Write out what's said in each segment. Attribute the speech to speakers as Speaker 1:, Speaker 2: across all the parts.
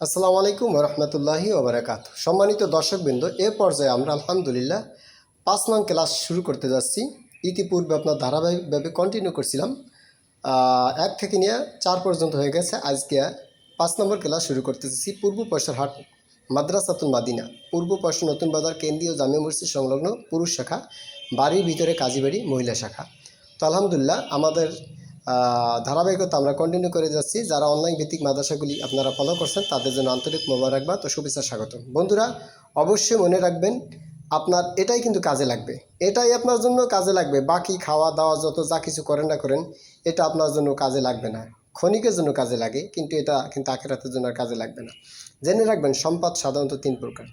Speaker 1: আসসালামু আলাইকুম রহমতুল্লাহি ওবরাকাত। সম্মানিত দর্শকবৃন্দ, এ পর্যায়ে আমরা আলহামদুলিল্লাহ পাঁচ নং ক্লাস শুরু করতে যাচ্ছি। ইতিপূর্বে আপনার ধারাবাহিকভাবে কন্টিনিউ করছিলাম। এক থেকে নিয়ে চার পর্যন্ত হয়ে গেছে। আজকে পাঁচ নম্বর ক্লাস শুরু করতে যাচ্ছি পূর্ব পয়সার হাট, মাদ্রাসাতুল মাদিনা। পূর্ব পয়সা নতুন বাজার, কেন্দ্রীয় জামে মসজিদ সংলগ্ন পুরুষ শাখা, বাড়ির ভিতরে কাজীবাড়ি মহিলা শাখা। তো আলহামদুলিল্লাহ, আমাদের ধারাবাহিকতা আমরা কন্টিনিউ করে যাচ্ছি। যারা অনলাইন ভিত্তিক মাদ্রাসাগুলি আপনারা ফলো করছেন, তাদের জন্য আন্তরিক মোবারকবাদ ও শুভেচ্ছা স্বাগত বন্ধুরা, অবশ্যই মনে রাখবেন, আপনার এটাই কিন্তু কাজে লাগবে। এটাই আপনার জন্য কাজে লাগবে। বাকি খাওয়া দাওয়া যত যা কিছু করেন না করেন, এটা আপনার জন্য কাজে লাগবে না। ক্ষণিকের জন্য কাজে লাগে, কিন্তু এটা কিন্তু আখেরাতের জন্য আর কাজে লাগবে না। জেনে রাখবেন, সম্পদ সাধারণত তিন প্রকার।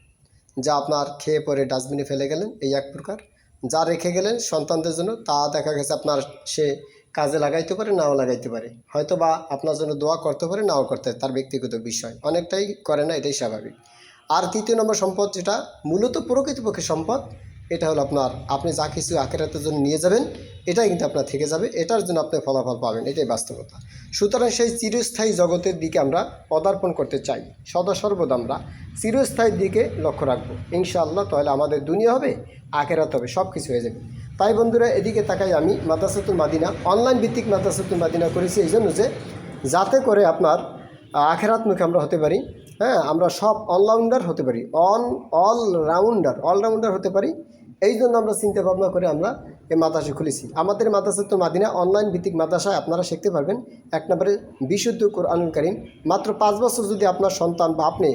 Speaker 1: যা আপনার খেয়ে পরে ডাস্টবিনে ফেলে গেলেন, এই এক প্রকার। যা রেখে গেলেন সন্তানদের জন্য, তা দেখা গেছে আপনার সে কাজে লাগাইতে পারে নাও লাগাইতে পারে। হয়তো বা আপনার জন্য দোয়া করতে পারে নাও করতে পারে, তার ব্যক্তিগত বিষয়। অনেকটাই করে না এটাই স্বাভাবিক। আর তৃতীয় নম্বর সম্পদ যেটা মূলত প্রকৃতপক্ষে সম্পদ এটা হলো আপনার, আপনি যা কিছু আখেরাতের জন্য নিয়ে যাবেন, এটাই কিন্তু আপনার থেকে যাবে, এটার জন্য আপনি ফলাফল পাবেন, এটাই বাস্তবতা। সুতরাং সেই চিরস্থায়ী জগতের দিকে আমরা পদার্পণ করতে চাই, সদা সর্বদা আমরা চিরস্থায়ীর দিকে লক্ষ্য রাখব। ইনশাআল্লাহ তাহলে আমাদের দুনিয়া হবে, আখেরাত হবে সব কিছু হয়ে যাবে। তাই বন্ধুরা, এদিকে তাকাই আমি মাদ্রাসাতুল মাদিনা অনলাইন ভিত্তিক মাদ্রাসাতুল মাদিনা করেছি, এই জন্য যে যাতে করে আপনার আখেরাতমুখী আমরা হতে পারি হ্যাঁ আমরা সব অলরাউন্ডার হতে পারি অন অলরাউন্ডার অলরাউন্ডার হতে পারি এই জন্য আমরা চিন্তা ভাবনা করে আমরা এই মাদ্রাসা খুলেছি। আমাদের মাদ্রাসা তো মাদিনা অনলাইন ভিত্তিক মাদ্রাসায় আপনারা শিখতে পারবেন। এক নম্বরে বিশুদ্ধ কোরআনুল করিম। মাত্র পাঁচ বছর যদি আপনার সন্তান বা আপনি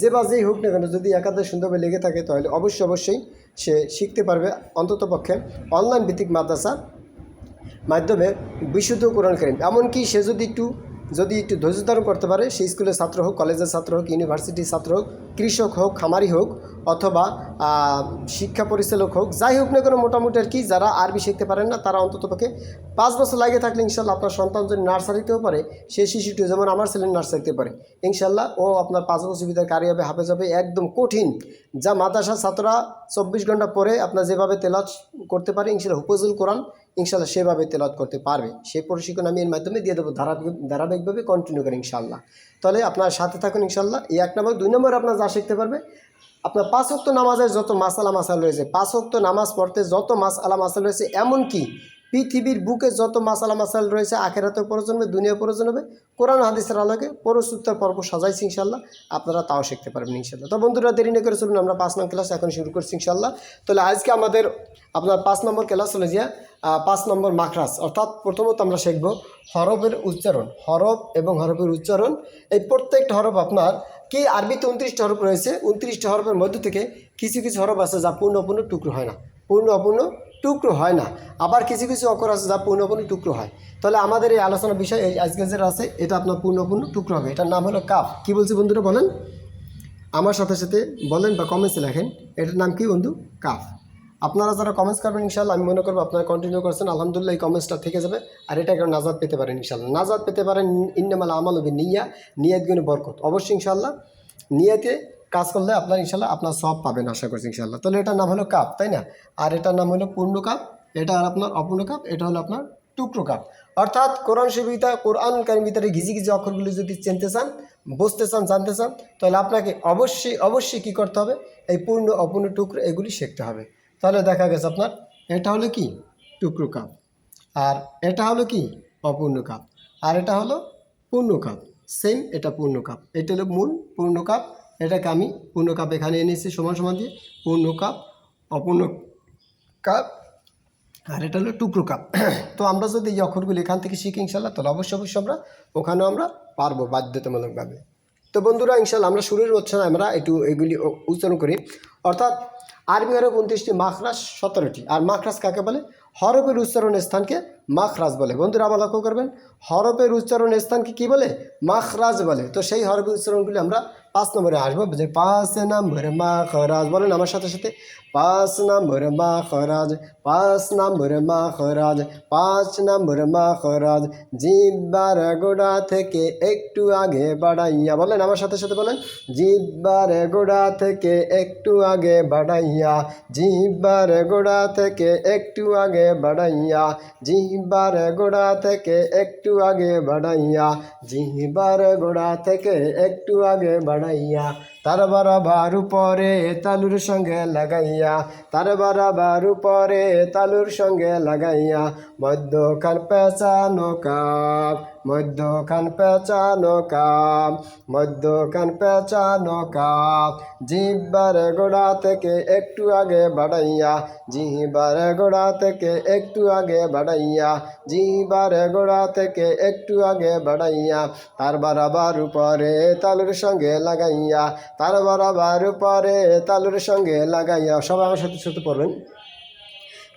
Speaker 1: যে বা যেই হোক না কেন যদি একাদশ সুন্দরভাবে লেগে থাকে, তাহলে অবশ্যই অবশ্যই সে শিখতে পারবে অন্ততপক্ষে অনলাইন ভিত্তিক মাদ্রাসা মাধ্যমে বিশুদ্ধ কোরআন করিম। এমনকি সে যদি একটু যদি একটু ধৈর্য ধারণ করতে পারে, সেই স্কুলের ছাত্র হোক, কলেজের ছাত্র হোক, ইউনিভার্সিটির ছাত্র হোক, কৃষক হোক, খামারি হোক, অথবা শিক্ষা পরিচালক হোক, যাই হোক না কোনো, মোটামুটি আর কি, যারা আরবি শিখতে পারেন না, তারা অন্ততপক্ষে পাঁচ বছর লাগে থাকলে ইনশাল্লাহ আপনার সন্তান যদি নার্সারিতেও পারে, সেই শিশুটিও যেমন আমার ছেলে নার্সারিতে পারে, ইনশাল্লাহ ও আপনার পাঁচ বছর ভিতরে কারি হবে, হাফেজ হবে, একদম কঠিন। যা মাদ্রাসার ছাত্ররা চব্বিশ ঘণ্টা পরে আপনার যেভাবে তেলাত করতে পারে, ইনশাল্লাহ হুফজুল কোরআন ইনশাল্লাহ সেভাবে তেলত করতে পারবে। সেই প্রশিক্ষণ আমি এর মাধ্যমে দিয়ে দেবো ধারাবাহিক, ধারাবাহিকভাবে কন্টিনিউ করে ইনশাল্লাহ তাহলে আপনার সাথে থাকুন ইনশাল্লাহ এই এক নম্বর। দুই নম্বর আপনার যা শিখতে পারবে, আপনার পাঁচ অক্ত নামাজের যত মাসালা মাসাল রয়েছে, পাঁচ অক্ত নামাজ পড়তে যত মাস মাসালা মাসাল রয়েছে, এমনকি পৃথিবীর বুকে যত মাসালা মাসাল রয়েছে আখেরাতেও প্রয়োজন হবে, দুনিয়া প্রয়োজন হবে, কোরআন হাদিসের আলোকে পরশুত্তর পর্ব সাজাইছি ইনশাল্লাহ আপনারা তাও শিখতে পারবেন ইনশাল্লাহ তো বন্ধুরা, দেরি না করে চলুন, আমরা পাঁচ নম্বর ক্লাস এখন শুরু করছি ইনশাল্লাহ তাহলে আজকে আমাদের, আপনার পাঁচ নম্বর ক্লাস হলে যে পাঁচ নম্বর মাখরাস অর্থাৎ প্রথমত আমরা শিখব হরফের উচ্চারণ, হরফ এবং হরফের উচ্চারণ। এই প্রত্যেকটা হরফ আপনার, কি আরবিতে উনত্রিশটা হরফ রয়েছে, উনত্রিশটা হরফের মধ্য থেকে কিছু কিছু হরফ আছে যা পূর্ণ অপূর্ণ টুকরো হয় না। পূর্ণ অপূর্ণ টুকরো হয় না। আবার কিছু কিছু অক্ষর আছে যা পূর্ণপূর্ণ টুকরো হয়। তাহলে আমাদের এই আলোচনার বিষয় এই আজকে যেটা আছে, এটা আপনার পূর্ণপূর্ণ টুকরো হবে। এটার নাম হলো কাপ কি বলছি বন্ধুরা বলেন? আমার সাথে সাথে বলেন বা কমেন্টসে লেখেন, এটার নাম কি বন্ধু? কাফ। আপনারা যারা কমেন্টস করবেন ইনশাল্লাহ আমি মনে করব আপনারা কন্টিনিউ করছেন। আলহামদুলিল্লাহ এই কমেন্টসটা থেকে যাবে আর এটা একটা নাজাদ পেতে পারেন ইনশাল্লাহ নাজাদ পেতে পারেন ইন্নামাল আমাল নিয়া, নিয়াত গুণে বরকত। অবশ্যই ইনশাল্লাহ নিয়াতে কাজ করলে আপনার ইনশাল্লাহ আপনার সব পাবেন আশা করছি ইনশাল্লাহ। তাহলে এটার নাম হলো কাপ তাই না? আর এটার নাম হলো পূর্ণ কাপ এটা আর আপনার অপূর্ণ কাপ এটা হলো আপনার টুকরো কাপ অর্থাৎ কোরআন শিবিতা কোরআন কারিম ভিতরে ঘিজি ঘিজি অক্ষরগুলি যদি চিনতে চান, বুঝতে চান, জানতে চান, তাহলে আপনাকে অবশ্যই অবশ্যই কী করতে হবে? এই পূর্ণ, অপূর্ণ টুকরো এগুলি শিখতে হবে। তাহলে দেখা গেছে আপনার, এটা হলো কি? টুকরো কাপ আর এটা হলো কি? অপূর্ণ কাপ আর এটা হলো পূর্ণ কাপ সেম এটা পূর্ণ কাপ এটা হলো মূল পূর্ণ কাপ এটাকে আমি পূর্ণ কাপ এখানে এনেছি সমান সমান দিয়ে পূর্ণ কাপ, অপূর্ণ কাপ, আর এটা হলো টুকরো কাপ। তো আমরা যদি এই অক্ষরগুলি এখান থেকে শিখি ইনশাল্লাহ তাহলে অবশ্যই অবশ্যই আমরা ওখানেও আমরা পারব বাধ্যতামূলকভাবে। তো বন্ধুরা ইনশাল্লাহ আমরা শুরুর হচ্ছে না, আমরা একটু এগুলি উচ্চারণ করি। অর্থাৎ আরবি হরফ উনত্রিশটি মাখরাস সতেরোটি। আর মাখরাস কাকে বলে? হরফের উচ্চারণ স্থানকে মাখরাজ বলে। বন্ধুরা আবার লক্ষ্য করবেন হরফের উচ্চারণ স্থানকে কি বলে? মাখরাজ বলে। তো সেই হরফের উচ্চারণগুলি আমরা পাঁচ নম্বরে আসব। যে পাঁচ নম্বরে মা খরাজ বলেন আমার সাথে সাথে। পাঁচ নম্বরে মা খরাজ পাঁচ নম্বরে মা খরাজ পাঁচ নম্বরে মা খরাজ জিব্বার গোড়া থেকে একটু আগে বাড়াইয়া, বলেন আমার সাথে সাথে বলেন। জিব্বার গোড়া থেকে একটু আগে বাড়াইয়া, জিব্বার গোড়া থেকে একটু আগে বাড়াইয়া জিহ্বার গোড়া থেকে একটু আগে বাড়াইয়া জিহ্বার গোড়া থেকে একটু আগে বাড়াইয়া তার বরাবার উপরে তালুর সঙ্গে লাগাইয়া তার বরাবার উপরে তালুর সঙ্গে লাগাইয়া, মধ্যখান পেঁচানো কাপ, মধ্যখান পেঁচানো কাপ, মধ্যখান পেঁচানো কাপ। জিহ্বার গোড়া থেকে একটু আগে বাড়াইয়া, জিহ্বার গোড়া থেকে একটু আগে বাড়াইয়া, জিহ্বার গোড়া থেকে একটু আগে বাড়াইয়া তার বরাবর উপরে তালুর সঙ্গে লাগাইয়া তার বরাবর পরে তালুর সঙ্গে লাগাইয়া সবাই আমার সাথে সাথে পড়বেন।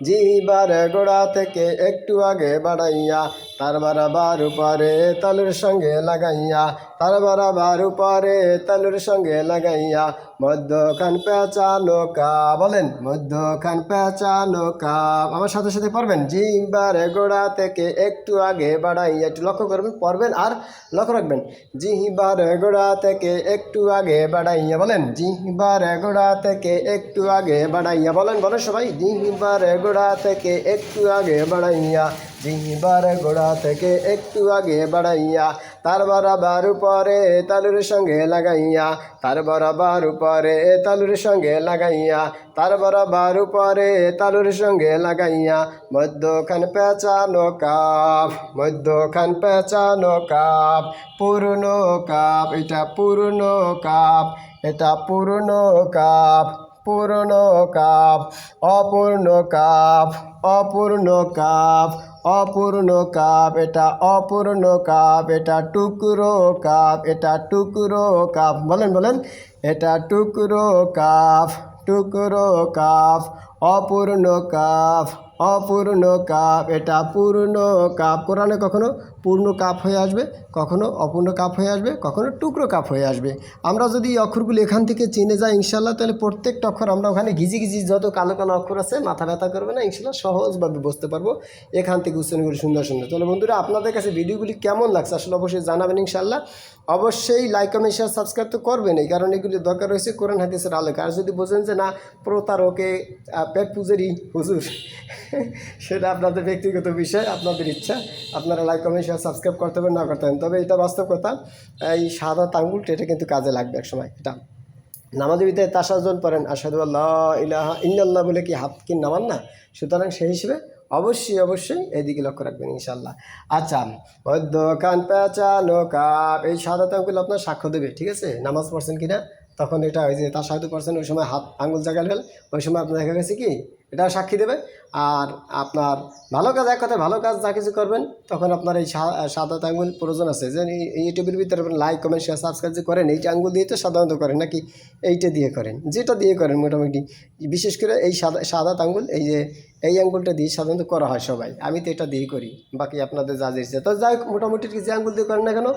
Speaker 1: জিবার গোড়া থেকে একটু আগে বাড়াইয়া তার বারাবার উপরে তালুর সঙ্গে লাগাইয়া তার বারাবার উপরে তালুর সঙ্গে লাগাইয়া মধ্যখান পেঁচানো কাপ বলেন মধ্যখান পেঁচানো কাপ আমার সাথে সাথে পড়বেন জিবার গোড়া থেকে একটু আগে বাড়াইয়া একটু লক্ষ্য করবেন, পড়বেন আর লক্ষ্য রাখবেন। জিহিবার গোড়া থেকে একটু আগে বাড়াইয়া, বলেন জিহিবার গোড়া থেকে একটু আগে বাড়াইয়া, বলেন বলেন সবাই জিহিবার গোড়া থেকে একটু আগে বাড়াইয়া জিহিবার গোড়া থেকে একটু আগে বাড়াইয়া তার বরাবার উপরে তালুর সঙ্গে লাগাইয়া, তার বরাবার উপরে তালুর সঙ্গে লাগাইয়া, তার বরাবার উপরে তালুর সঙ্গে লাগাইয়া, মধ্যখান পেঁচানো কাপ, মধ্যখান পেঁচানো কাপ, পুরনো কাপ, এটা পুরনো কাপ, এটা পুরনো কাপ পুরনো কাপ, অপূর্ণ কাপ অপূর্ণ কাপ অপূর্ণ কাপ, এটা অপূর্ণ কাপ, এটা টুকরো কাপ, এটা টুকরো কাপ। বলেন বলেন, এটা টুকরো কাপ টুকরো কাপ, অপূর্ণ কাপ অপূর্ণ কাপ, এটা পূর্ণ কাপ। কোরআনে কখনো পূর্ণ কাপ হয়ে আসবে, কখনো অপূর্ণ কাপ হয়ে আসবে, কখনো টুকরো কাপ হয়ে আসবে। আমরা যদি এই অক্ষরগুলো এখান থেকে চিনে যাই ইনশাল্লাহ তাহলে প্রত্যেকটা অক্ষর আমরা ওখানে ঘিজি ঘিজি যত কালো কালো অক্ষর আছে, মাথা ব্যথা করবে না ইনশাল্লাহ সহজভাবে বুঝতে পারব। এখান থেকে উচ্চারণগুলি সুন্দর সুন্দর। তাহলে বন্ধুরা, আপনাদের কাছে ভিডিওগুলি কেমন লাগছে আসলে অবশ্যই জানাবেন ইনশাল্লাহ অবশ্যই লাইক কমেন্ট শেয়ার সাবস্ক্রাইব তো করবেনই, কারণ এগুলি দরকার রয়েছে কোরআন হাদিসের আলোকে। আর যদি বোঝেন যে না, প্রতারকে পেট পুজেরই হুজুর, সেটা আপনাদের ব্যক্তিগত বিষয়, আপনাদের ইচ্ছা, আপনারা লাইক কমেন্ট সাবস্ক্রাইব করতে পারেন না করতে পারেন তবে এটা বাস্তব কথা, এই সাদা আঙ্গুলটা এটা কিন্তু কাজে লাগবে এক সময়। এটা নামাজের ভিতরে তাসাজন পড়েন আসাদু আল্লাহ ইলাহা ইন্নাল্লাহ বলে কি হাত কি নামান না? সুতরাং সেই হিসেবে অবশ্যই অবশ্যই এদিকে লক্ষ্য রাখবেন ইনশাল্লাহ আচ্ছা মধ্য কান পেঁচানো কাপ, এই সাদা আঙ্গুল আপনার সাক্ষ্য দেবে, ঠিক আছে? নামাজ পড়ছেন কিনা? তখন এটা ওই যে তার সাধু পার্সেন্ট ওই সময় হাত আঙ্গুল জায়গায় ওই সময় আপনার দেখা গেছে কি? এটা সাক্ষী দেবে। আর আপনার ভালো কাজ, এক কথা ভালো কাজ যা কিছু করবেন, তখন আপনার এই সাদা আঙ্গুল প্রয়োজন আছে। যে ইউটিউবের ভিতরে লাইক কমেন্ট শেয়ার সাবস্ক্রাইব যে করেন, এইটা আঙ্গুল দিয়ে তো সাধারণত করেন নাকি? এইটা দিয়ে করেন। যেটা দিয়ে করেন মোটামুটি। বিশেষ করে এই সাদা সাদা আঙ্গুল, এই যে, এই আঙ্গুলটা দিয়ে সাধারণত করা হয় সবাই। আমি তো এটা দিয়েই করি। বাকি আপনাদের যা দিচ্ছে তো যাই মোটামুটি যে আঙ্গুল দিয়ে করেন না কেন,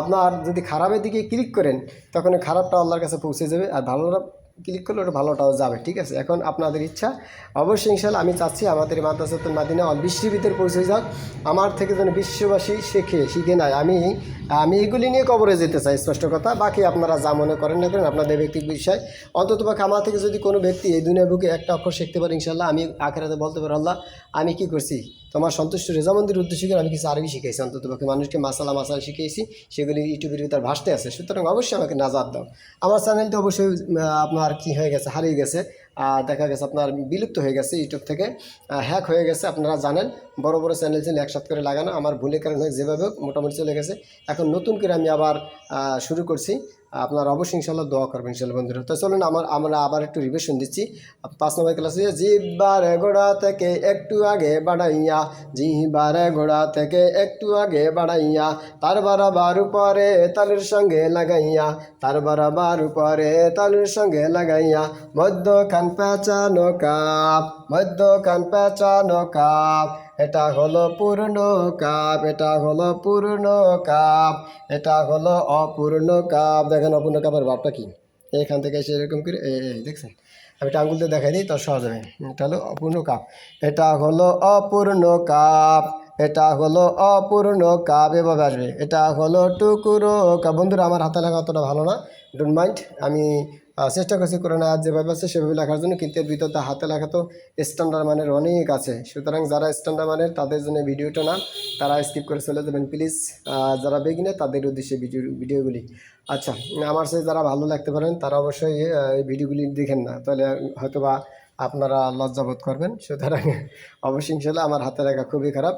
Speaker 1: আপনার যদি খারাপের দিকে ক্লিক করেন, তখন খারাপটা আল্লাহর কাছে পৌঁছে যাবে। আর ভালোটা ক্লিক করলে ওটা ভালোটাও যাবে ঠিক আছে? এখন আপনাদের ইচ্ছা অবশ্যই ইনশাল্লাহ আমি চাচ্ছি আমাদের মাদ্রাসাতুল মাদিনা অল ভিতরে পৌঁছে যাক। আমার থেকে যেন বিশ্ববাসী শেখে শিখে নেয় আমি আমি এগুলি নিয়ে কবরে যেতে চাই স্পষ্ট কথা। বাকি আপনারা যা মনে করেন না করেন আপনাদের ব্যক্তিগত বিষয়। অন্তত পক্ষে আমার থেকে যদি কোনো ব্যক্তি এই দুনিয়া বুকে একটা অক্ষর শিখতে পারে ইনশাল্লাহ আমি আখেরাতে বলতে পারো আল্লাহ আমি কি করছি? তোমার সন্তুষ্ট রেজামন্দির উদ্দেশ্যে আমি কিছু আরবি শিখেছি অন্তত পক্ষে মানুষকে মাসালা মাসালা শিখিয়েছি সেগুলি ইউটিউবের ভিতরে ভাসতে আছে। সুতরাং অবশ্যই আমাকে নাজাদ দাও। আমার চ্যানেলটি অবশ্যই আহ, আপনার কি হয়ে গেছে, হারিয়ে গেছে, আর দেখা গেছে আপনার বিলুপ্ত হয়ে গেছে ইউটিউব থেকে হ্যাক হয়ে গেছে, আপনারা জানেন, বড় বড় চ্যানেল ছিল একসাথ করে লাগানো, আমার ভুলের কারণে যেভাবে হোক মোটামুটি চলে গেছে। এখন নতুন করে আমি আবার শুরু করছি আপনারা অবশ্যই ইনশাল্লাহ দোয়া করবেন ইনশাল্লাহ বন্ধুরা। তো চলুন আমার আমরা আবার একটু রিভিশন দিচ্ছি। পাঁচ নম্বর ক্লাসে জিব্বার গোড়া থেকে একটু আগে বাড়াইয়া জিহ্বার গোড়া থেকে একটু আগে বাড়াইয়া তার বরাবার উপরে তালের সঙ্গে লাগাইয়া, তার বরাবার উপরে তালের সঙ্গে লাগাইয়া মধ্য কান পেঁচানো কাপ মধ্য কান পেঁচানো কাপ। এটা হলো পূর্ণ কাপ, এটা হলো পূর্ণ কাপ, এটা হলো অপূর্ণ কাপ। দেখেন অপূর্ণ কাপের ভাবটা কি? এখান থেকে এসে এরকম করে, এই দেখছেন? আমি এটা দিয়ে দেখাই দিই, তো সহজ হবে। এটা হলো অপূর্ণ কাপ। এটা হলো অপূর্ণ কাপ, এটা হলো অপূর্ণ কাপ, এভাবে আসবে। এটা হলো টুকুরো কাপ। বন্ধুরা, আমার হাতে লেখা অতটা ভালো না ডোন্ট মাইন্ড আমি চেষ্টা করছি করে না যেভাবে আছে সেভাবে লেখার জন্য, কিন্তু এর ভিতরে হাতে লেখা তো স্ট্যান্ডার্ড মানের অনেক আছে। সুতরাং যারা স্ট্যান্ডার্ড মানের, তাদের জন্য ভিডিওটা না, তারা স্কিপ করে চলে যাবেন প্লিজ যারা বেগিনে তাদের উদ্দেশ্যে ভিডিও ভিডিওগুলি আচ্ছা আমার সাথে যারা ভালো লাগতে পারেন, তারা অবশ্যই এই ভিডিওগুলি দেখেন না, তাহলে হয়তো বা আপনারা লজ্জাবোধ করবেন। সুতরাং অবশ্যই ইনশাল্লাহ আমার হাতে লেখা খুবই খারাপ।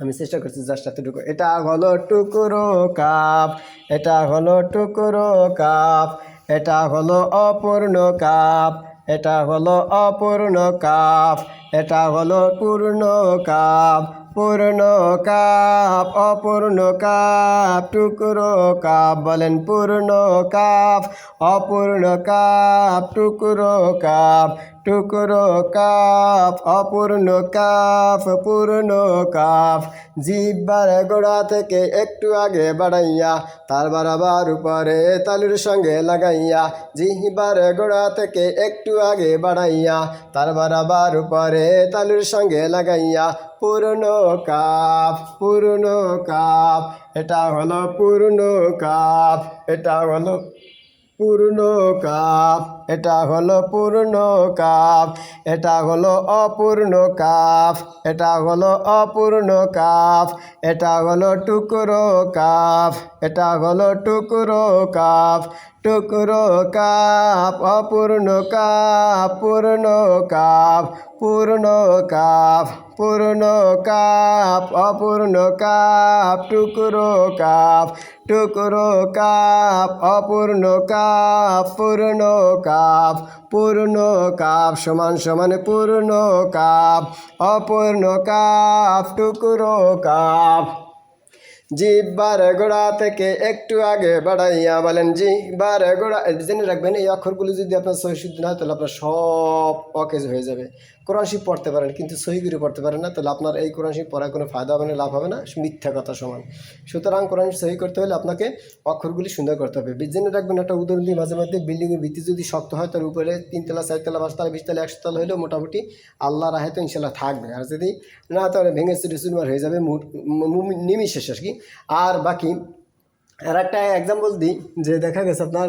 Speaker 1: আমি চেষ্টা করছি জাস্ট এতটুকু। এটা হলো টুকরো কাপ, এটা হলো টুকরো কাপ। এটা হলো অপূর্ণ কাপ, এটা হলো অপূর্ণ কাপ, এটা হলো পূর্ণ কাপ পূর্ণ কাপ, অপূর্ণ কাপ, টুকরো কাপ, বলেন পূর্ণ কাপ, অপূর্ণ কাপ, টুকরো কাপ টুকরো কাপ অপূর্ণ কাপ পূর্ণ কাপ জিব্বার গোড়া থেকে একটু আগে বাড়াইয়া, তার বারাবার উপরে তালুর সঙ্গে লাগাইয়া, জিহ্বার গোড়া থেকে একটু আগে বাড়াইয়া, তার বারাবার উপরে তালুর সঙ্গে লাগাইয়া, পূর্ণ কাপ পূর্ণ কাপ এটা হলো পূর্ণ কাপ এটা হলো পূর্ণ কাপ। এটা হলো পূর্ণ কাপ। এটা হলো অপূর্ণ কাপ। এটা হলো অপূর্ণ কাপ। এটা হলো টুকরো কাপ। এটা হলো টুকরো কাপ। টুকরো কাপ, অপূর্ণ কাপ, পূর্ণ কাপ পূর্ণ কাপ। পূর্ণ কাপ, অপূর্ণ কাপ, টুকরো কাপ টুকরো কাপ, অপূর্ণ কাপ, পূর্ণ কাপ পূর্ণ কাপ, সমান সমান পূর্ণ কাপ, অপূর্ণ কাপ, টুকরো কাপ। জিব্বার গোড়া থেকে একটু আগে বাড়াইয়া বলেন, জিব্বার গোড়া জেনে রাখবেন, এই অক্ষরগুলো যদি আপনার সহি শুদ্ধ না হয়, তাহলে আপনার সব অকেজ হয়ে যাবে। কোরআন শিব পড়তে পারেন, কিন্তু সহি করে পড়তে পারেন না, তাহলে আপনার এই কোরআন শিব কোনো ফায়দা হবে না, লাভ হবে না, মিথ্যা কথা সমান। সুতরাং কোরআন সহি করতে হলে আপনাকে অক্ষরগুলি সুন্দর করতে হবে। জেনে রাখবেন, একটা উদাহরণ দিই মাঝে মধ্যে বিল্ডিংয়ের ভিত্তি যদি শক্ত হয় তার উপরে তিনতলা চারতলা পাঁচতলা বিশতলা একশো তলা হলেও মোটামুটি আল্লাহ রাহে তো ইনশাল্লাহ থাকবে। আর যদি না, তাহলে ভেঙে চুরি চুরমার হয়ে যাবে নিমিশেষ আর কি? আর বাকি আর একটা এক্সাম্পল দিই যে দেখা গেছে আপনার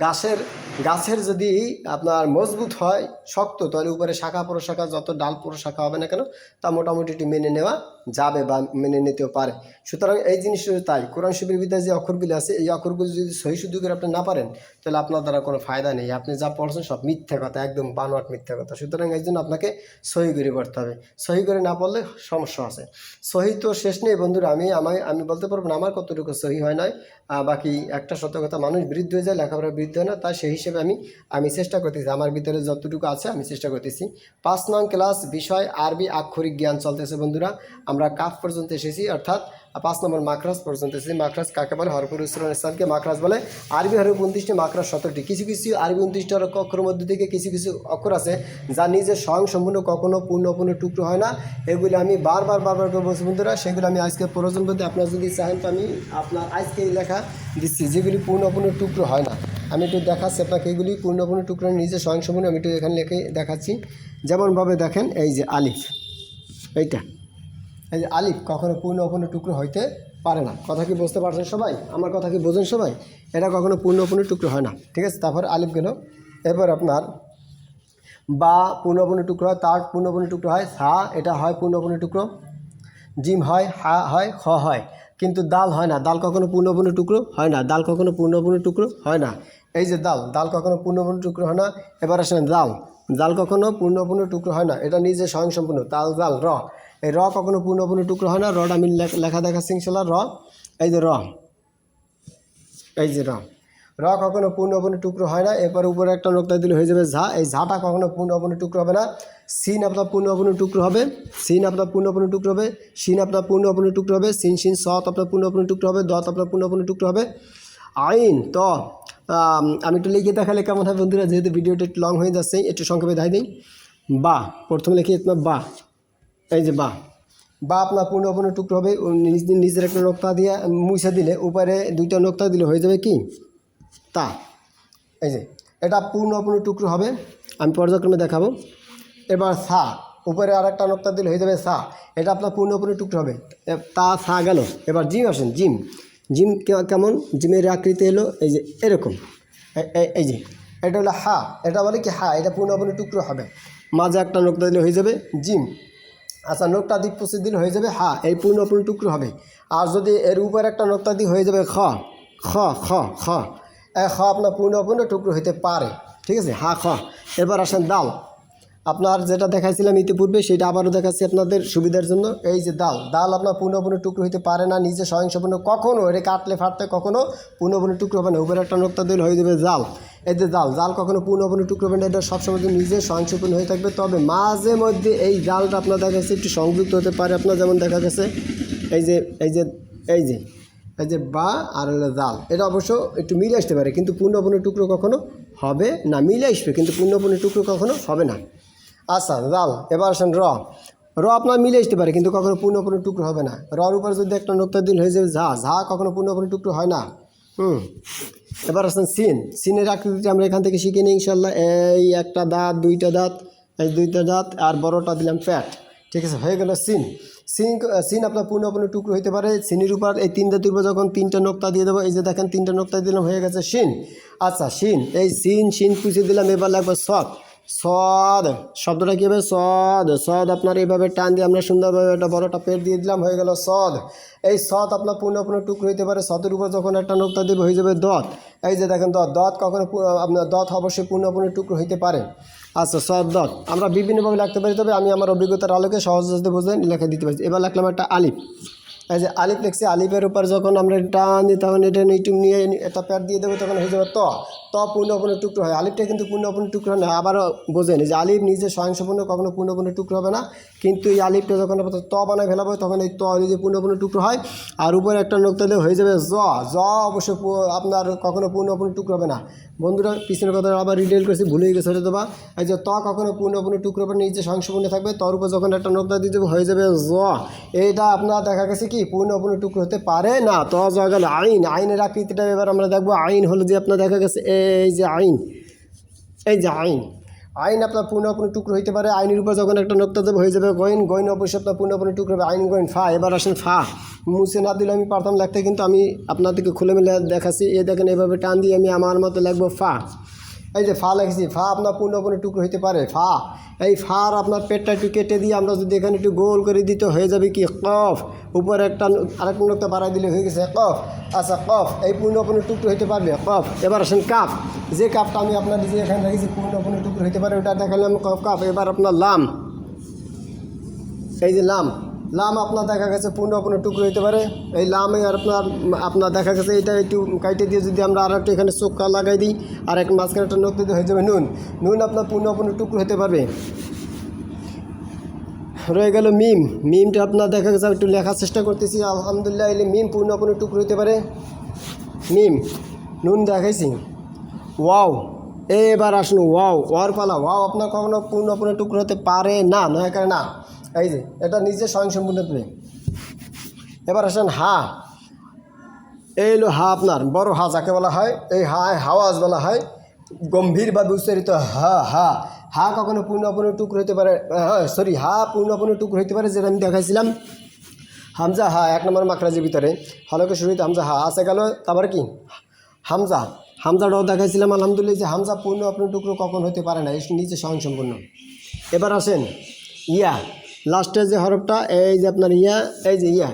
Speaker 1: গাছের গাছের যদি আপনার মজবুত হয় শক্ত তাহলে উপরে শাখা প্রশাখা যত ডাল প্রশাখা হবে না কেন তা মোটামুটি একটু মেনে নেওয়া যাবে বা মেনে নিতেও পারে। সুতরাং এই জিনিসটা তাই। কোরআন শিবির বিদ্যায় যে অক্ষরগুলি আছে এই অক্ষরগুলি যদি সহি শুদ্ধ করে আপনি না পারেন তাহলে আপনার দ্বারা কোনো ফায়দা নেই। আপনি যা পড়ছেন সব মিথ্যা কথা একদম বানোয়াট মিথ্যা কথা। সুতরাং এই জন্য আপনাকে সহি করে পড়তে হবে। সহি করে না পড়লে সমস্যা আছে। সহি তো শেষ নেই বন্ধুরা আমি আমায় আমি বলতে পারব না আমার কতটুকু সহি হয় আহ, বাকি একটা কথা মানুষ বৃদ্ধ হয়ে যায়, লেখাপড়া বৃদ্ধ হয় না, তাই সেই হিসেবে আমি আমি চেষ্টা করতেছি, আমার ভিতরে যতটুকু আছে আমি চেষ্টা করতেছি। পাঁচ নং ক্লাস, বিষয়, আরবি, আক্ষরিক জ্ঞান চলতেছে বন্ধুরা, আমরা কাফ পর্যন্ত এসেছি, অর্থাৎ পাঁচ নম্বর মাখরাজ পর্যন্ত এসেছি। মাখরাজ কাকে বলে? হরপুর ইসলাম ইসলামকে মাখরাজ বলে। আরবি হরফ উনত্রিশটি, মাখরাজ সতেরোটি। কিছু কিছু আরবি উনত্রিশটি অক্ষরের মধ্যে থেকে কিছু কিছু অক্ষর আছে, যা নিজে স্বয়ং সম্পূর্ণ কখনো পূর্ণ পূর্ণ টুকরো হয় না। এগুলি আমি বারবার বারবার করে বলছি বন্ধুরা, সেগুলো আমি আজকে প্রয়োজন বলতে আপনার যদি চাহেন তো আমি আপনার আজকে লেখা দিচ্ছি। যেগুলি পূর্ণ পূর্ণ টুকরো হয় না। আমি একটু দেখাচ্ছি আপনাকে, এগুলি পূর্ণ পূর্ণ টুকরো নিজে স্বয়ং সম্পূর্ণ আমি একটু এখানে লিখে দেখাচ্ছি। যেমনভাবে দেখেন, এই যে আলিফ, এইটা। এই যে আলিফ কখনো পূর্ণ অপূর্ণ টুকরো হইতে পারে না। কথা কি বুঝতে পারছেন সবাই? আমার কথা কি বোঝেন সবাই? এটা কখনো পূর্ণ অপূর্ণ টুকরো হয় না। ঠিক আছে, তারপর আলিফ গেল। এরপর আপনার বা পূর্ণপূর্ণ টুকরো হয়, তার পূর্ণপূর্ণ টুকরো হয়, সা, এটা হয় পূর্ণপূর্ণ টুকরো। জিম হয়, হা হয়, খ হয়। কিন্তু দাল হয় না। দাল কখনো পূর্ণপূর্ণ টুকরো হয় না। দাল কখনো পূর্ণপূর্ণ টুকরো হয় না। এই যে দাল দাল কখনো পূর্ণপূর্ণ টুকরো হয় না। এবার আসেন দাল। দাল কখনো পূর্ণপূর্ণ টুকরো হয় না। এটা নিজে স্বয়ংসম্পূর্ণ। তাল দাল, র। এই র কখনো পূর্ণপূর্ণ টুকরো হয় না। রটা আমি লেখ- দেখা সিংশলা র। এই যে র। এই যে র। র কখনো পূর্ণপূর্ণ টুকরো হয় না, এরপর উপরে একটা নোকতা দিলে হয়ে যাবে ঝা। এই ঝাটা কখনো পূর্ণপূর্ণ টুকরো হবে না। সিন আপনার পূর্ণপূর্ণ টুকরো হবে। সিন আপনার পূর্ণপূর্ণ টুকরো হবে। সিন আপনার পূর্ণপূর্ণ টুকরো হবে। সিন সিন সত আপনার পূর্ণ পূর্ণপূর্ণ টুকরো হবে। দত আপনার পূর্ণপূর্ণ টুকরো হবে। আইন, ত, আমি একটু লিখে দেখালে কেমন হয় বন্ধুরা, যেহেতু ভিডিওটা একটু লং হয়ে যাচ্ছে, একটু সংক্ষেপে দেখাই দিই। বা, প্রথমে লিখি আপনার বা। এই যে বা। বা আপনার পূর্ণ পূর্ণ টুকরো হবে। নিজের একটা নোক্তা দিয়ে মুছে দিলে, উপরে দুইটা নোক্তা দিলে হয়ে যাবে কি? তা, এই যে, এটা পূর্ণ টুকরো হবে, আমি পর্যায়ক্রমে দেখাবো। এবার সা, উপরে আর একটা নোক্তা দিলে হয়ে যাবে সা, এটা আপনার পূর্ণ টুকরো হবে। তা সা গেল। এবার জিম আসেন, জিম। জিম কেমন? জিমের আকৃতি এলো এই যে, এরকম। এই যে, এটা হলো হা, এটা বলে কি হা, এটা পূর্ণ টুকরো হবে। মাঝে একটা নোক্তা দিলে হয়ে যাবে জিম। আচ্ছা নোকটা দ্বীপ পশ্চিম দিলে হয়ে যাবে হা, এই পূর্ণ পূর্ণ টুকরো হবে। আর যদি এর উপর একটা নোকতা দিয়ে হয়ে যাবে খ খ খ খ। খ আপনার পূর্ণ পূর্ণ টুকরো হইতে পারে। ঠিক আছে? হা, খ। এবার আসেন দাল আপনার যেটা দেখাইছিলাম ইতিপূর্বে, সেটা আবারও দেখাচ্ছি আপনাদের সুবিধার জন্য। এই যে দাল দাল আপনার পূর্ণপূর্ণ টুকরো হইতে পারে না, নিজে স্বয়ংসম্পূর্ণ কখনও এটা কাটলে ফাটলে কখনো পূর্ণপূর্ণ টুকরো হবে না। উপরে একটা নোক্তা দিলে হয়ে যাবে জাল। এই যে জাল জাল কখনো পূর্ণপূর্ণ টুকরো হবে না, এটা সবসময় নিজে স্বয়ংসম্পূর্ণ হয়ে থাকবে। তবে মাঝে মধ্যে এই জালটা আপনার দেখা গেছে একটু সংযুক্ত হতে পারে। আপনার যেমন দেখা গেছে, এই যে এই যে এই যে এই যে বা আর হলো জাল, এটা অবশ্য একটু মিলে আসতে পারে, কিন্তু পূর্ণপূর্ণ টুকরো কখনো হবে না, মিলে আসবে, কিন্তু পূর্ণপূর্ণ টুকরো কখনো হবে না। আচ্ছা জাল, এবার আসেন র। র আপনার মিলে আসতে পারে, কিন্তু কখনো পূর্ণপূর্ণ টুকরো হবে না। রর উপর যদি একটা নোক্তা দিন হয়ে যাবে ঝা ঝা কখনো পূর্ণপূর্ণ টুকরো হয় না। হুম, এবার আসেন সিন। সিনের আকৃতিটা আমরা এখান থেকে শিখে নিই ইনশাল্লাহ এই একটা দাঁত, দুইটা দাঁত, এই দুইটা দাঁত, আর বড়টা দিলাম প্যাট। ঠিক আছে, হয়ে গেল সিন। সিন সিন আপনার পূর্ণপূর্ণ টুকরো হতে পারে। সিনের উপর এই তিন দাঁতের উপর যখন তিনটা নোক্তা দিয়ে দেবো, এই যে দেখেন তিনটা নোক্তা দিলাম, হয়ে গেছে সিন। আচ্ছা সিন, এই সিন সিন পুষিয়ে দিলাম, এবার লাগবে সৎ সদ, শব্দটা কী হবে? সদ সদ আপনার এইভাবে টান দিয়ে আমরা সুন্দরভাবে একটা বড়টা পেট দিয়ে দিলাম, হয়ে গেল সদ। এই সদ আপনার পূর্ণ পূর্ণ টুকরো হইতে পারে সতের উপর যখন একটা নোক্তা দেবে, হয়ে যাবে দত। এই যে দেখেন দত দত কখনো আপনার দত অবশ্যই পূর্ণ পূর্ণ টুকরো হইতে পারে। আচ্ছা সদ্দক আমরা বিভিন্নভাবে লাগতে পারি, তবে আমি আমার অভিজ্ঞতার আলোকে সহজ সহজে বুঝে লেখা দিতে পারছি এবার লাগলাম একটা আলিফ। এই যে আলিফ লিখছি, আলিফের উপর যখন আমরা টান দিই, তখন এটা নিয়ে একটা প্যাড দিয়ে দেবো, তখন হয়ে যাবে ত। ত পূর্ণপূর্ণ টুকরো হয়। আলিফটা কিন্তু পূর্ণপূর্ণ টুকরো না, আবারও বোঝেন যে আলিফ নিজে স্বয়ংসম্পূর্ণ কখনো পূর্ণপূর্ণ টুকরো হবে না, কিন্তু এই আলিফটা যখন আপনার ত বানায় ফেলাবো, তখন এই ত নিজে পূর্ণপূর্ণ টুকরো হয়, আর উপরে একটা নোক্তা দিলে হয়ে যাবে জ। জ অবশ্য আপনার কখনো পূর্ণপূর্ণ টুকরো হবে না। বন্ধুরা, পিছনের কথা আবার রিটেল করেছি, ভুলেই গেছে হয়তো বা এই যে ত কখনো পূর্ণপূর্ণ টুকরো হবে নিজে স্বয়ংসম্পূর্ণ থাকবে, তর উপর যখন একটা দিয়ে দেবো, হয়ে যাবে জ। এইটা আপনার দেখা গেছে কি পূর্ণপূর্ণ টুকরো হতে পারে না, ত জ গেল আইন। আইনের আকৃতিটা এবার আমরা দেখব, আইন হলো যে আপনার দেখা গেছে এই যে আইন, এই যে আইন আইন আপনার পূর্ণপূর্ণ টুকরো হইতে পারে, আইনের উপর যখন একটা নোক্তা দেবো হয়ে যাবে, গইন গইন অবশ্যই আপনার পূর্ণপূর্ণ টুকরো হবে, আইন, গইন, ফা, এবার আসেন ফা, মুছে না দিলে আমি পারতাম লাগতে কিন্তু আমি আপনাদেরকে খুলে মেলে দেখাচ্ছি এ দেখেন এভাবে টান দিয়ে আমি আমার মতো লাগবো ফা। এই যে ফা লিখছি, ফা আপনার পূর্ণপূর্ণ টুকরো হইতে পারে, ফা। এই ফার আপনার পেটটা একটু কেটে দিয়ে আমরা যদি এখানে একটু গোল করে দিতে হয়ে যাবে কি, কফ। উপরে একটা আরেক নোক্তা বাড়াই দিলে হয়ে গেছে কফ। আচ্ছা কফ, এই পূর্ণপূর্ণ টুকরো হইতে পারবে, কফ। এবার আসেন কাপ। যে কাপটা আমি আপনার নিজে এখানে রেখেছি পূর্ণপূর্ণ টুকরো হইতে পারে ওটা দেখালাম কফ, কাপ। এবার আপনার লাম। এই যে লাম। লাম আপনার দেখা গেছে পূর্ণপূর্ণ টুকরো হইতে পারে। এই লামে আপনার আপনার দেখা গেছে এটা একটু কাইটে দিয়ে যদি আমরা আর একটু এখানে চোখা লাগাই দিই, আর এক মাঝখানে একটা নখ দিয়ে হয়ে যাবে নুন। নুন আপনার পূর্ণপূর্ণ টুকরো হতে পারবে। রয়ে গেল মিম। মিমটা আপনার দেখা গেছে একটু লেখার চেষ্টা করতেছি। আলহামদুলিল্লাহ, এলে মিম পূর্ণপূর্ণ টুকরো হতে পারে। মিম, নুন দেখাইছি। ওয়াও, এবার আসুন ওয়াও, ওয়ার পালা। ওয়াও, আপনার কখনো পূর্ণপূর্ণ টুকরো হতে পারে না, নয় করে না। এই যে, এটা নিজে স্বয়ংসম্পূর্ণ প্রেম। এবার আসেন হা। এই হলো হা আপনার, বড় হা যাকে বলা হয়, এই হা হাওয়াজ বলা হয় গম্ভীরভাবে উচ্চারিত হা হা। হা কখনো পূর্ণপূর্ণ টুকরো হইতে পারে সরি হা পূর্ণপূর্ণ টুকরো হইতে পারে যেটা আমি দেখাইছিলাম। হামজা, হা, এক নম্বর মাকরাজের ভিতরে। হলকে শুরুতে হামজা, হা, আছে গেল, তারপরে কি? হামজা। হামজাটাও দেখাইছিলাম, আলহামদুলিল্লাহ যে হামজা পূর্ণ আপনার টুকরো কখন হতে পারে না নিচে স্বয়ংসম্পূর্ণ। এবার আসেন, ইয়া। লাস্টের যে হরফটা, এই যে আপনার ইয়া, এই যে ইয়া।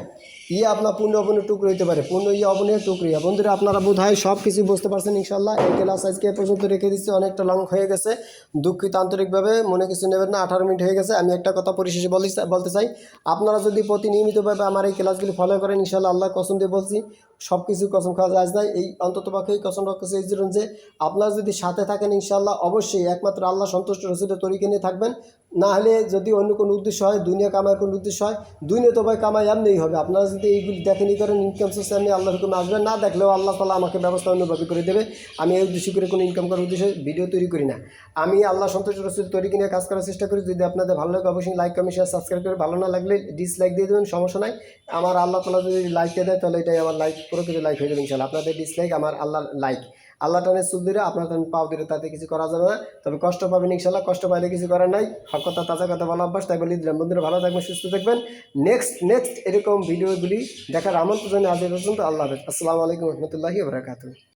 Speaker 1: ইয়া আপনার পূর্ণ অপূর্ণ টুকরো হতে পারে। পূর্ণ ইয়া অপূর্ণ টুকরো ইয়া। বন্ধুরা, আপনারা বোধ হয় সব কিছু বুঝতে পারছেন ইনশাল্লাহ এই ক্লাস আজকে পর্যন্ত রেখে দিচ্ছি। অনেকটা লং হয়ে গেছে। দুঃখিত আন্তরিকভাবে, মনে কিছু নেবেন না। আঠারো মিনিট হয়ে গেছে। আমি একটা কথা পরিশেষে বলতে চাই- আপনারা যদি প্রতিনিয়মিতভাবে আমার এই ক্লাসগুলি ফলো করেন ইনশাল্লাহ আল্লাহ কসম দিয়ে বলছি সব কিছু কসম খাওয়া যায় নাই। এই অন্তত পক্ষেই কসম রাখছে এই জন্য যে, আপনারা যদি সাথে থাকেন ইনশাল্লাহ অবশ্যই একমাত্র আল্লাহ সন্তুষ্ট রসিদের তরিকে নিয়ে থাকবেন। না হলে যদি অন্য কোনো উদ্দেশ্য হয়, দুনিয়া কামার কোনো উদ্দেশ্য হয়, দুনিয়া তো ভাই কামাই এমনিই হবে। আপনারা যদি এইগুলি দেখেনি করেন ইনকাম সোর্স এমনি আল্লাহর হুকুমে আসবেন না দেখলেও আল্লাহ তালা আমাকে ব্যবস্থা অন্যভাবে করে দেবে। আমি এই উদ্দেশ্য করে কোনো ইনকাম করার উদ্দেশ্যে ভিডিও তৈরি করি না। আমি আল্লাহ সন্তোষ রসুল তৈরি কিনে কাজ করার চেষ্টা করি। যদি আপনাদের ভালো লাগে, অবশ্যই লাইক কমেন্ট শেয়ার সাবস্ক্রাইব করে ভালো না লাগলে ডিসলাইক দিয়ে দেবেন, সমস্যা নাই। আমার আল্লাহ তালা যদি লাইকটা দেয়, তাহলে এটাই আমার লাইক পুরো কিছু লাইক হয়ে যাবে ইনশাল্লাহ আপনাদের ডিসলাইক আমার আল্লাহ লাইক আল্লাহ টানে সুদ দিলে, আপনার টান পাও দিলে তাতে কিছু করা যাবে না। তবে কষ্ট পাবেন ইনশাল্লাহ কষ্ট পাইলে কিছু করার নাই। হক কথা, তাজা কথা ভালো অভ্যাস, তাই বলি দিলাম। বন্ধুরা, ভালো থাকবেন, সুস্থ থাকবেন। নেক্সট নেক্সট এরকম ভিডিওগুলি দেখার আমন্ত্রণ জানিয়ে আজ পর্যন্ত আল্লাহ হাফেজ। আসসালামু আলাইকুম রহমতুল্লাহি